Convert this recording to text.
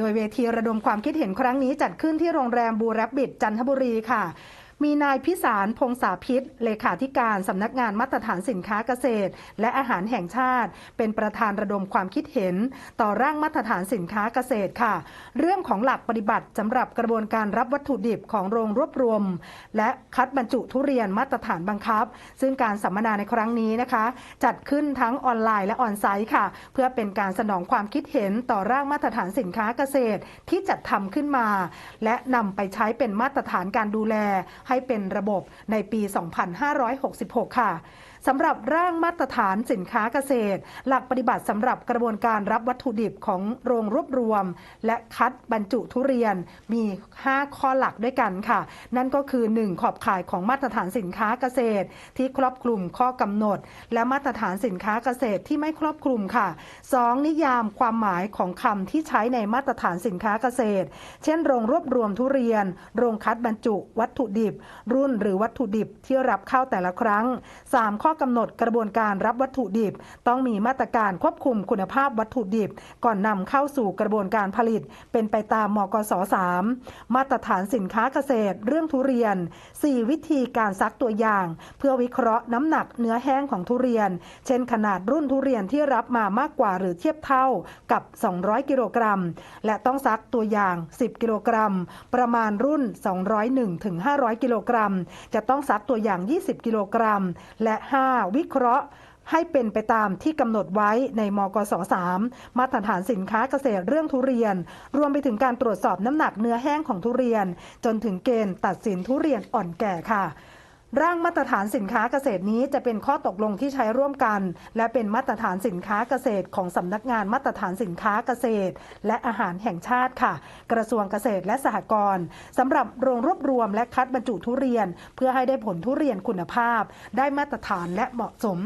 โดยเวทีระดมความคิดเห็นครั้งนี้จัดขึ้นที่โรงแรมบูรับบิดจันทบุรีค่ะ มีนายพิสารพงษาพิษ เลขาธิการสำนักงานมาตรฐานสินค้าเกษตร และอาหารแห่งชาติ เป็นประธานระดมความคิดเห็น ต่อร่างมาตรฐานสินค้าเกษตรค่ะ เรื่องของหลักปฏิบัติสำหรับกระบวนการรับวัตถุดิบของโรงรวบรวม และคัดบรรจุทุเรียนมาตรฐานบังคับ ซึ่งการสัมมนาในครั้งนี้นะคะ จัดขึ้นทั้งออนไลน์และออนไซต์ค่ะ เพื่อเป็นการสนองความคิดเห็นต่อร่างมาตรฐานสินค้าเกษตรที่จัดทำขึ้นมา และนำไปใช้เป็นมาตรฐานการดูแลให้เป็นระบบในปี 2566 ค่ะสำหรับร่างมาตรฐานสินค้าเกษตร หลักปฏิบัติสำหรับกระบวนการรับวัตถุดิบของโรงรวบรวม และคัดบรรจุทุเรียนมี 5 ข้อหลักด้วยกันค่ะ นั่นก็คือ 1. ขอบข่ายของมาตรฐานสินค้าเกษตร ที่ครอบคลุมข้อกำหนด และมาตรฐานสินค้าเกษตรที่ไม่ครอบคลุมค่ะ 2. นิยามความหมายของคำที่ใช้ในมาตรฐานสินค้าเกษตร เช่น โรงรวบรวมทุเรียน โรงคัดบรรจุ วัตถุดิบ รุ่นหรือวัตถุดิบที่รับเข้าแต่ละครั้ง 3. ข้อกำหนดกระบวนการรับวัตถุดิบ ต้องมีมาตรการควบคุมคุณภาพวัตถุดิบ ก่อนนำเข้าสู่กระบวนการผลิต เป็นไปตามมกส3มาตรฐานสินค้าเกษตร เรื่องทุเรียน 4 วิธีการซักตัวอย่าง เพื่อวิเคราะห์น้ำหนักเนื้อแห้งของทุเรียน เช่น ขนาดรุ่นทุเรียนที่รับมามากกว่าหรือเทียบเท่ากับ 200 กิโลกรัม และต้องซักตัวอย่าง 10 กิโลกรัม ประมาณรุ่น 201ถึง500 กิโลกรัม จะต้องซักตัวอย่าง 20 กิโลกรัม และ5 วิเคราะห์ให้เป็นไปตามที่กำหนดไว้ในมกส3มาตรฐานสินค้าเกษตรเรื่องทุเรียน รวมไปถึงการตรวจสอบน้ำหนักเนื้อแห้งของทุเรียน จนถึงเกณฑ์ตัดสินทุเรียนอ่อนแก่ค่ะ ร่างมาตรฐานสินค้าเกษตรนี้จะเป็นข้อตกลงที่ใช้ร่วมกัน และเป็นมาตรฐานสินค้าเกษตรของสำนักงานมาตรฐานสินค้าเกษตร และอาหารแห่งชาติค่ะ กระทรวงเกษตรและสหกรณ์สำหรับโรงรวบรวมและคัดบรรจุทุเรียน เพื่อให้ได้ผลทุเรียนคุณภาพ ได้มาตรฐานและเหมาะสม